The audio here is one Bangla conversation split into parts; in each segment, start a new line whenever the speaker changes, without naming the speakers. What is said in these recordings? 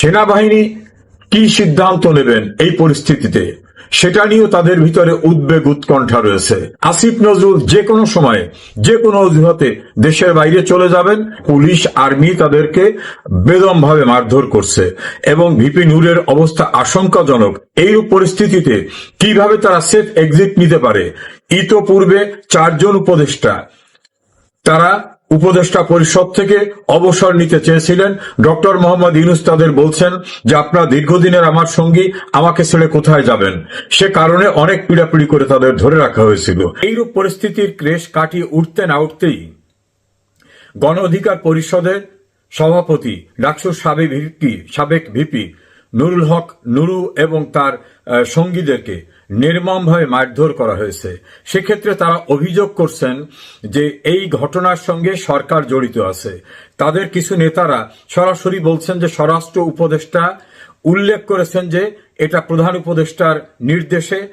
সেনাবাহিনী কি সিদ্ধান্ত নেবেন এই পরিস্থিতিতে? সেটা নিয়েও তাদের ভিতরে উদ্বেগ উৎকণ্ঠা রয়েছে। আসিফ নজরুল যে কোনো সময়, যে কোনো অজুহাতে দেশের বাইরে চলে যাবেন। পুলিশ, আর্মি তাদেরকে বেদমভাবে মারধর করছে এবং ভিপি নূরের অবস্থা আশঙ্কাজনক। এইরূপ পরিস্থিতিতে কীভাবে তারা সেফ এক্সিট নিতে পারে? ইতোপূর্বে চারজন উপদেষ্টা, তারা উপদেষ্টা পরিষদ থেকে অবসর নিতে চেয়েছিলেন। ডক্টর মোহাম্মদ ইউনুস তাদের বলছেন যে, আপনারা দীর্ঘদিনের আমার সঙ্গী, আমাকে ছেড়ে কোথায় যাবেন? সে কারণে অনেক পীড়াপিড়ি করে তাদের ধরে রাখা হয়েছিল। এইরূপ পরিস্থিতির ক্রেশ কাটিয়ে উঠতে না উঠতেই গণ অধিকার পরিষদের সভাপতি ডাকসুর সাবেক ভিপি সাবেক ভিপি নুরুল হক নুরু এবং তার সঙ্গীদেরকে নির্মমভাবে মারধর করা হয়েছে। সেক্ষেত্রে তারা অভিযোগ করছেন যে এই ঘটনার সঙ্গে সরকার জড়িত আছে। তাদের কিছু নেতারা সরাসরি বলছেন যে স্বরাষ্ট্র উপদেষ্টা উল্লেখ করেছেন যে এটা প্রধান উপদেষ্টার নির্দেশে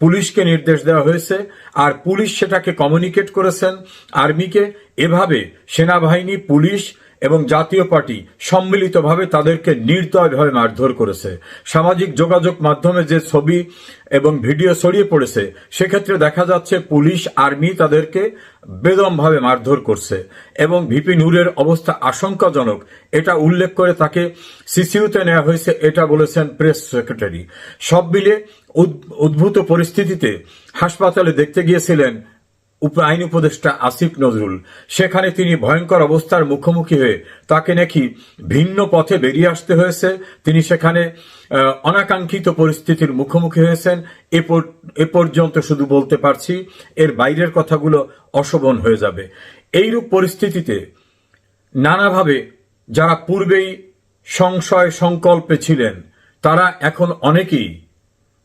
পুলিশকে নির্দেশ দেওয়া হয়েছে আর পুলিশ সেটাকে কমিউনিকেট করেছেন আর্মিকে। এভাবে সেনাবাহিনী, পুলিশ এবং জাতীয় পার্টি সম্মিলিতভাবে তাদেরকে নির্দয়ভাবে মারধর করেছে। সামাজিক যোগাযোগ মাধ্যমে যে ছবি এবং ভিডিও ছড়িয়ে পড়েছে, সেক্ষেত্রে দেখা যাচ্ছে পুলিশ, আর্মি তাদেরকে বেদমভাবে মারধর করছে এবং ভিপি নূরের অবস্থা আশঙ্কাজনক, এটা উল্লেখ করে তাকে সিসিউতে নেওয়া হয়েছে, এটা বলেছেন প্রেস সেক্রেটারি। সব মিলে উদ- উদ্ভূত পরিস্থিতিতে হাসপাতালে দেখতে গিয়েছিলেন আইন উপদেষ্টা আসিফ নজরুল। সেখানে তিনি ভয়ঙ্কর অবস্থার মুখোমুখি হয়ে তাকে নাকি ভিন্ন পথে বেরিয়ে আসতে হয়েছে। তিনি সেখানে অনাকাঙ্ক্ষিত পরিস্থিতির মুখোমুখি হয়েছেন। এ পর্যন্ত শুধু বলতে পারছি, এর বাইরের কথাগুলো অশোভন হয়ে যাবে। এইরূপ পরিস্থিতিতে নানাভাবে যারা পূর্বেই সংশয় সংকল্পে ছিলেন, তারা এখন অনেকেই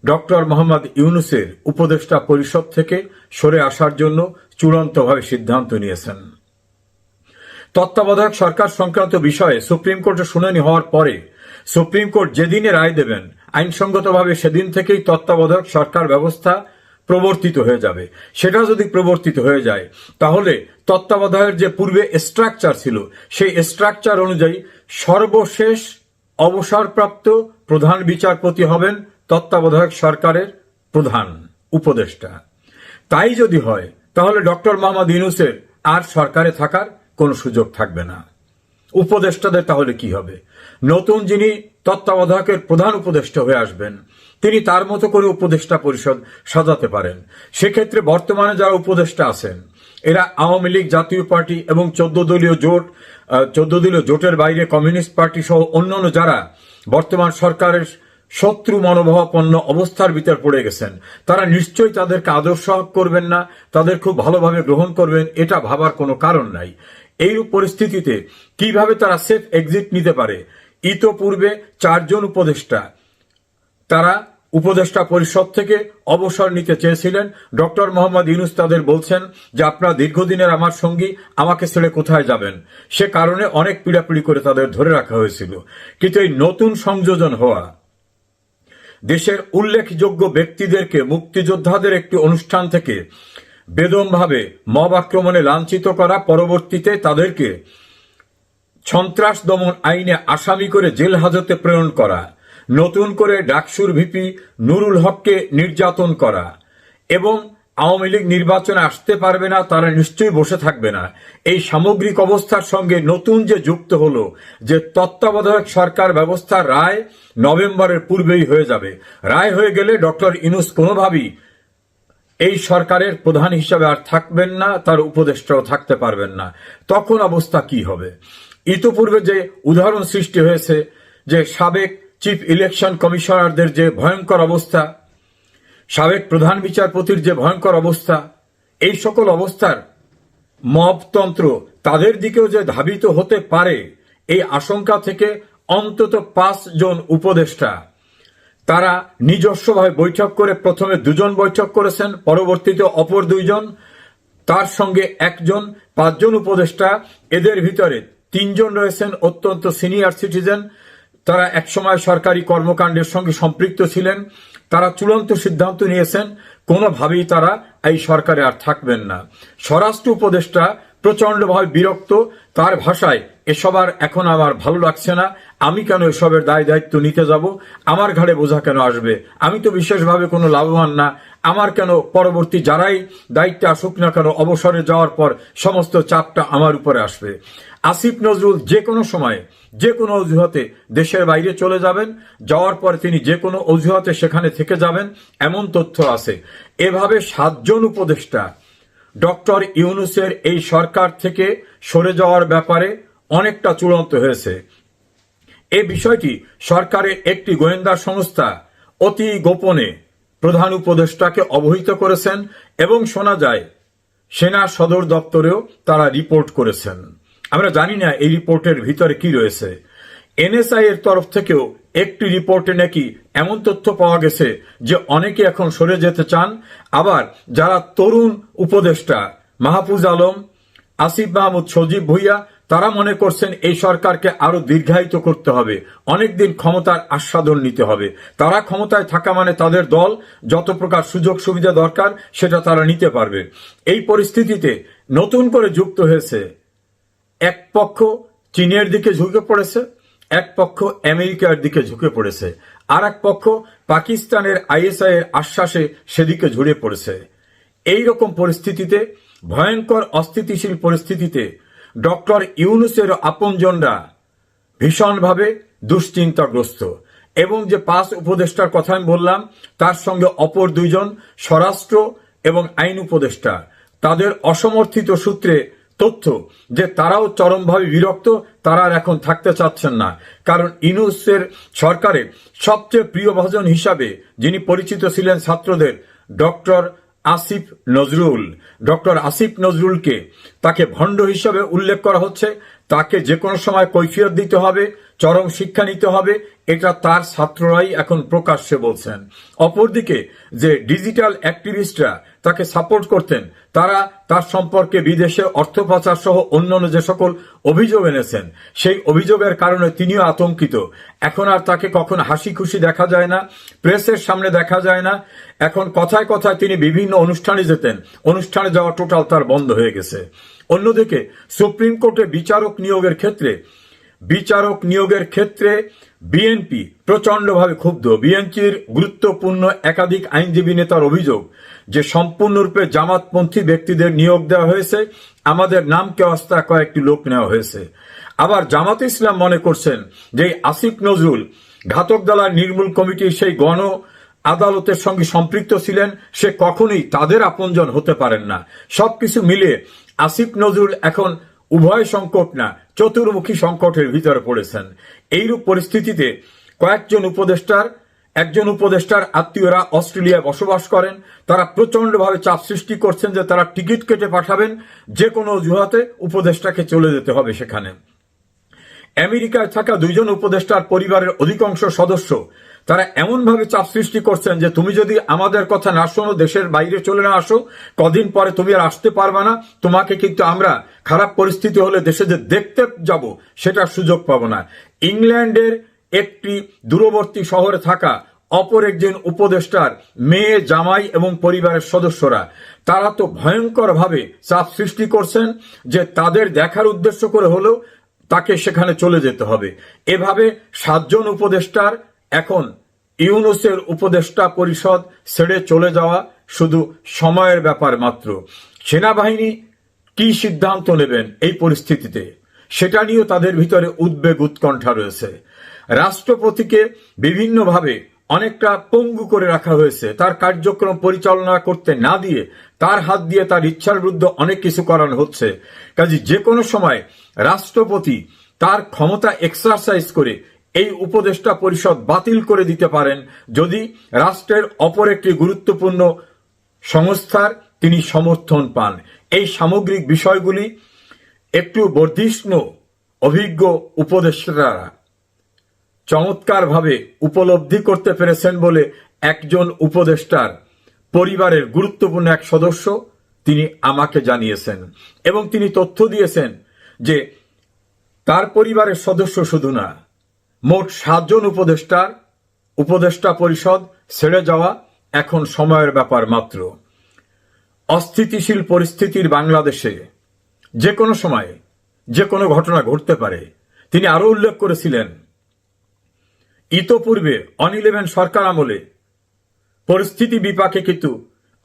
ডক্টর মোহাম্মদ ইউনুসের উপদেষ্টা পরিষদ থেকে সরে আসার জন্য চূড়ান্তভাবে সিদ্ধান্ত নিয়েছেন। তত্ত্বাবধায়ক সরকার সংক্রান্ত বিষয়ে সুপ্রিম কোর্টে শুনানি হওয়ার পরে সুপ্রিম কোর্ট যেদিনে রায় দেবেন, আইনসঙ্গতভাবে সেদিন থেকেই তত্ত্বাবধায়ক সরকার ব্যবস্থা প্রবর্তিত হয়ে যাবে। সেটা যদি প্রবর্তিত হয়ে যায়, তাহলে তত্ত্বাবধায়কের যে পূর্বে স্ট্রাকচার ছিল, সেই স্ট্রাকচার অনুযায়ী সর্বশেষ অবসরপ্রাপ্ত প্রধান বিচারপতি হবেন তত্ত্বাবধায়ক সরকারের প্রধান উপদেষ্টা। তাই যদি হয়, তাহলে ডক্টর মোহাম্মদ ইউনুসের আর সরকারে থাকার কোনো সুযোগ থাকবে না। উপদেষ্টাদের তাহলে কি হবে? নতুন যিনি তত্ত্বাবধায়কের প্রধান উপদেষ্টা হয়ে আসবেন, তিনি তার মতো করে উপদেষ্টা পরিষদ সাজাতে পারেন। সেক্ষেত্রে বর্তমানে যারা উপদেষ্টা আছেন, এরা আওয়ামী লীগ, জাতীয় পার্টি এবং চোদ্দ দলীয় জোট চোদ্দ দলীয় জোটের বাইরে কমিউনিস্ট পার্টি সহ অন্যান্য যারা বর্তমান সরকারের শত্রু মনোভাবাপন্ন অবস্থার ভিতর পড়ে গেছেন। তারা নিশ্চয়ই তাদেরকে আদর্শ করবেন না, তাদের খুব ভালোভাবে গ্রহণ করবেন, এটা ভাবার কোনো কারণ নাই। এইরূপ পরিস্থিতিতে কীভাবে তারা সেফ এক্সিট নিতে পারে? ইতোপূর্বে চারজন উপদেষ্টা, তারা উপদেষ্টা পরিষদ থেকে অবসর নিতে চেয়েছিলেন। ডক্টর মোহাম্মদ ইউনুস তাদের বলছেন যে, আপনারা দীর্ঘদিনের আমার সঙ্গী, আমাকে ছেড়ে কোথায় যাবেন? সে কারণে অনেক পীড়াপিড়ি করে তাদের ধরে রাখা হয়েছিল। কিন্তু এই নতুন সংযোজন হওয়া দেশের উল্লেখযোগ্য ব্যক্তিদেরকে মুক্তিযোদ্ধাদের একটি অনুষ্ঠান থেকে বেদমভাবে মব আক্রমণে লাঞ্ছিত করা, পরবর্তীতে তাদেরকে সন্ত্রাস দমন আইনে আসামি করে জেল হাজতে প্রেরণ করা, নতুন করে ডাকসুর ভিপি নুরুল হককে নির্যাতন করা এবং আওয়ামী লীগ নির্বাচনে আসতে পারবে না, তারা নিশ্চয়ই বসে থাকবে না। এই সামগ্রিক অবস্থার সঙ্গে নতুন যে যুক্ত হলো, যে তত্ত্বাবধায়ক সরকার ব্যবস্থার রায় নভেম্বরের পূর্বেই হয়ে যাবে। রায় হয়ে গেলে ডক্টর ইনুস কোনোভাবেই এই সরকারের প্রধান হিসাবে আর থাকবেন না, তার উপদেষ্টাও থাকতে পারবেন না। তখন অবস্থা কি হবে? ইতোপূর্বে যে উদাহরণ সৃষ্টি হয়েছে, যে সাবেক চিফ ইলেকশন কমিশনারদের যে ভয়ঙ্কর অবস্থা সাবেক প্রধান বিচারপতির যে ভয়ঙ্কর অবস্থা, এই সকল অবস্থার মবতন্ত্র তাদের দিকেও যে ধাবিত হতে পারে, এই আশঙ্কা থেকে অন্তত পাঁচ জন উপদেষ্টা। তারা নিজস্বভাবে বৈঠক করে প্রথমে দুজন বৈঠক করেছেন, পরবর্তীতে অপর দুইজন, তার সঙ্গে একজন, পাঁচজন উপদেষ্টা, এদের ভিতরে তিনজন রয়েছেন অত্যন্ত সিনিয়র সিটিজেন, তারা একসময় সরকারি কর্মকাণ্ডের সঙ্গে সম্পৃক্ত ছিলেন। তারা চূড়ান্ত সিদ্ধান্ত নিয়েছেন, কোনোভাবেই তারা এই সরকারে আর থাকবেন না। স্বরাষ্ট্র উপদেষ্টা প্রচন্ডভাবে বিরক্ত, তার ভাষায়, এসব আর এখন আমার ভালো লাগছে না, আমি কেন এসবের দায় দায়িত্ব নিতে যাব? আমার ঘাড়ে বোঝা কেন আসবে? আমি তো বিশেষভাবে কোনো লাভবান না। আমার কেন পরবর্তী যারাই দায়িত্বে আসুক না কেন, অবসরে যাওয়ার পর সমস্ত চাপটা আমার উপরে আসবে? আসিফ নজরুল যে কোনো সময় যে কোনো অজুহাতে দেশের বাইরে চলে যাবেন, যাওয়ার পর তিনি যে কোনো অজুহাতে সেখানে থেকে যাবেন, এমন তথ্য আছে। এভাবে সাতজন উপদেষ্টা ডক্টর ইউনুসের এই সরকার থেকে সরে যাওয়ার ব্যাপারে অনেকটা চূড়ান্ত হয়েছে। এ বিষয়টি সরকারের একটি গোয়েন্দা সংস্থা অতি গোপনে প্রধান উপদেষ্টাকে অবহিত করেছেন এবং শোনা যায়, সেনা সদর দপ্তরেও তারা রিপোর্ট করেছেন। আমরা জানি না এই রিপোর্টের ভিতরে কি রয়েছে। এনএসআই এর তরফ থেকেও একটি রিপোর্টে নাকি এমন তথ্য পাওয়া গেছে যে অনেকে এখন সরে যেতে চান। আবার যারা তরুণ উপদেষ্টা, মাহফুজ আলম, আসিফ মাহমুদ, সজীব ভুইয়া, তারা মনে করছেন এই সরকারকে আরও দীর্ঘায়িত করতে হবে। অনেকদিন ক্ষমতার আস্বাদন নিতে হবে। তারা ক্ষমতায় থাকা মানে তাদের দল, যত প্রকার সুযোগ সুবিধা দরকার, সেটা তারা নিতে পারবে। এই পরিস্থিতিতে নতুন করে যুক্ত হয়েছে এক পক্ষ চীনের দিকে ঝুঁকে পড়েছে, এক পক্ষ আমেরিকার দিকে ঝুঁকে পড়েছে আর এক পক্ষ পাকিস্তানের আইএসআই এর আশ্বাসে সেদিকে ঝুড়ে পড়েছে। এই রকম পরিস্থিতিতে, ভয়ঙ্কর অস্থিতিশীল পরিস্থিতিতে ডক্টর ইউনুসের আপনজনরা ভীষণভাবে দুশ্চিন্তাগ্রস্ত এবং যে পাঁচ উপদেষ্টার কথা আমি বললাম, তার সঙ্গে অপর দুইজন স্বরাষ্ট্র এবং আইন উপদেষ্টা। তাদের অসমর্থিত সূত্রে তথ্য যে তারাও চরমভাবে বিরক্ত, তারা আর এখন থাকতে চাচ্ছেন না। কারণ ইনুসের সরকারের সবচেয়ে প্রিয় ভজন হিসাবে যিনি পরিচিত ছিলেন ছাত্রদের, ডক্টর আসিফ নজরুল। ডক্টর আসিফ নজরুলকে তাকে ভণ্ড হিসাবে উল্লেখ করা হচ্ছে। তাকে যে কোনো সময় কৈফিয়ত দিতে হবে। চরম শিক্ষা নিতে হবে, এটা তার ছাত্ররাই এখন প্রকাশ্যে বলছেন। অপরদিকে যে ডিজিটাল অ্যাক্টিভিস্টরা তাকে সাপোর্ট করতেন, তারা তার সম্পর্কে বিদেশে অর্থ পাচার সহ অন্যান্য যে সকল অভিযোগ এনেছেন, সেই অভিযোগের কারণে তিনিও আতঙ্কিত। এখন আর তাকে কখন হাসি খুশি দেখা যায় না, প্রেসের সামনে দেখা যায় না। এখন কথায় কথায় তিনি বিভিন্ন অনুষ্ঠানে যেতেন, অনুষ্ঠানে যাওয়া টোটাল তার বন্ধ হয়ে গেছে। অন্যদিকে সুপ্রিম কোর্টে বিচারক নিয়োগের ক্ষেত্রে বিচারক নিয়োগের ক্ষেত্রে বিএনপি প্রচণ্ডভাবে ক্ষুব্ধ। বিএনপির গুরুত্বপূর্ণ একাধিক আইনজীবী নেতার অভিযোগ যে সম্পূর্ণরূপে জামাতপন্থী ব্যক্তিদের নিয়োগ দেওয়া হয়েছে, আমাদের নামকে অস্তা কয়েকটি লোক নেওয়া হয়েছে। আবার জামাত ইসলাম মনে করছেন যে আসিফ নজরুল, ঘাতক দালার নির্মূল কমিটির সেই গণ আদালতের সঙ্গে সম্পৃক্ত ছিলেন, সে কখনোই তাদের আপনজন হতে পারেন না। সবকিছু মিলে আসিফ নজরুল এখন উভয় সংকট না, চতুর্মুখী সংকটের ভিতরে পড়েছেন। এইরূপ পরিস্থিতিতে কয়েকজন উপদেষ্টার, একজন উপদেষ্টার আত্মীয়রা অস্ট্রেলিয়ায় বসবাস করেন। তারা প্রচন্ডভাবে চাপ সৃষ্টি করছেন যে তারা টিকিট কেটে পাঠাবেন, যে কোনো অজুহাতে উপদেষ্টাকে চলে যেতে হবে সেখানে। আমেরিকায় থাকা দুইজন উপদেষ্টার পরিবারের অধিকাংশ সদস্য তারা এমনভাবে চাপ সৃষ্টি করছেন যে তুমি যদি আমাদের কথা না শোনো, দেশের বাইরে চলে না আসো, কদিন পরে তুমি আর আসতে পারবে না। তোমাকে কিন্তু আমরা খারাপ পরিস্থিতি হলে দেশে যে দেখতে যাব, সেটার সুযোগ পাবো না। ইংল্যান্ডের একটি দূরবর্তী শহরে থাকা অপর একজন উপদেষ্টার মেয়ে, জামাই এবং পরিবারের সদস্যরা, তারা তো ভয়ঙ্করভাবে চাপ সৃষ্টি করছেন যে তাদের দেখার উদ্দেশ্য করে হলেও তাকে সেখানে চলে যেতে হবে। এভাবে সাতজন উপদেষ্টার এখন ইউনুসের উপদেষ্টা পরিষদ ছেড়ে চলে যাওয়া শুধু সময়ের ব্যাপার মাত্র। সেনাবাহিনী কি সিদ্ধান্ত নেবেন এই পরিস্থিতিতে? সেটা নিয়েও তাদের ভিতরে উদ্বেগ উৎকণ্ঠা রয়েছে। রাষ্ট্রপতিকে বিভিন্নভাবে অনেকটা পঙ্গু করে রাখা হয়েছে। তার কার্যক্রম পরিচালনা করতে না দিয়ে তার হাত দিয়ে তার ইচ্ছার বিরুদ্ধে অনেক কিছু করানো হচ্ছে। কাজে যে কোনো সময় রাষ্ট্রপতি তার ক্ষমতা এক্সারসাইজ করে এই উপদেষ্টা পরিষদ বাতিল করে দিতে পারেন যদি রাষ্ট্রের অপর একটি গুরুত্বপূর্ণ সংস্থার তিনি সমর্থন পান। এই সামগ্রিক বিষয়গুলি একটু বর্ধিষ্ণু, অভিজ্ঞ উপদেষ্টারা চমৎকারভাবে উপলব্ধি করতে পেরেছেন বলে একজন উপদেষ্টার পরিবারের গুরুত্বপূর্ণ এক সদস্য তিনি আমাকে জানিয়েছেন এবং তিনি তথ্য দিয়েছেন যে তার পরিবারের সদস্য শুধু না মোট সাতজন উপদেষ্টার উপদেষ্টা পরিষদ ছেড়ে যাওয়া এখন সময়ের ব্যাপার মাত্র। অস্থিতিশীল পরিস্থিতির বাংলাদেশে যে কোনো সময় যে কোনো ঘটনা ঘটতে পারে। তিনি আরও উল্লেখ করেছিলেন, ইতোপূর্বে অন ইলেভেন সরকার আমলে পরিস্থিতি বিপাকে কিন্তু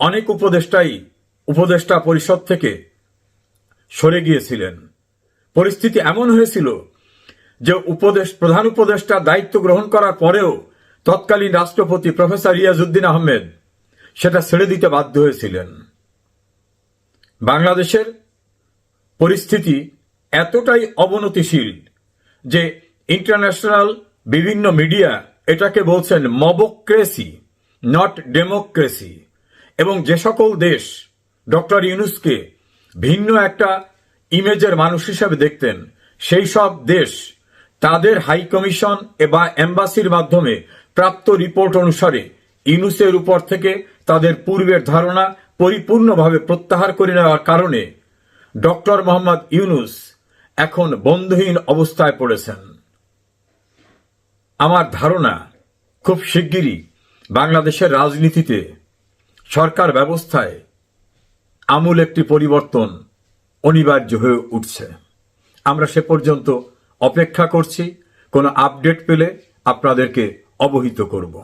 অনেক উপদেষ্টাই উপদেষ্টা পরিষদ থেকে সরে গিয়েছিলেন। পরিস্থিতি এমন হয়েছিল যে উপদেশ, প্রধান উপদেষ্টা দায়িত্ব গ্রহণ করার পরেও তৎকালীন রাষ্ট্রপতি প্রফেসর রিয়াজউদ্দিন আহমেদ সেটা ছেড়ে দিতে বাধ্য হয়েছিলেন। বাংলাদেশের পরিস্থিতি এতটাই অবনতিশীল যে ইন্টারন্যাশনাল বিভিন্ন মিডিয়া এটাকে বলছেন মবক্রেসি, নট ডেমোক্রেসি এবং যে সকল দেশ ডক্টর ইউনুসকে ভিন্ন একটা ইমেজের মানুষ হিসেবে দেখতেন, সেই সব দেশ তাদের হাই কমিশন বা এম্বাসির মাধ্যমে প্রাপ্ত রিপোর্ট অনুসারে ইউনুসের উপর থেকে তাদের পূর্বের ধারণা পরিপূর্ণভাবে প্রত্যাহার করে নেওয়ার কারণে ডক্টর মোহাম্মদ ইউনুস এখন বন্ধহীন অবস্থায় পড়েছেন। আমার ধারণা খুব শিগগিরই বাংলাদেশের রাজনীতিতে সরকার ব্যবস্থায় আমূল একটি পরিবর্তন অনিবার্য হয়ে উঠছে। আমরা সে পর্যন্ত অপেক্ষা করছি। কোনো আপডেট পেলে আপনাদেরকে অবহিত করব।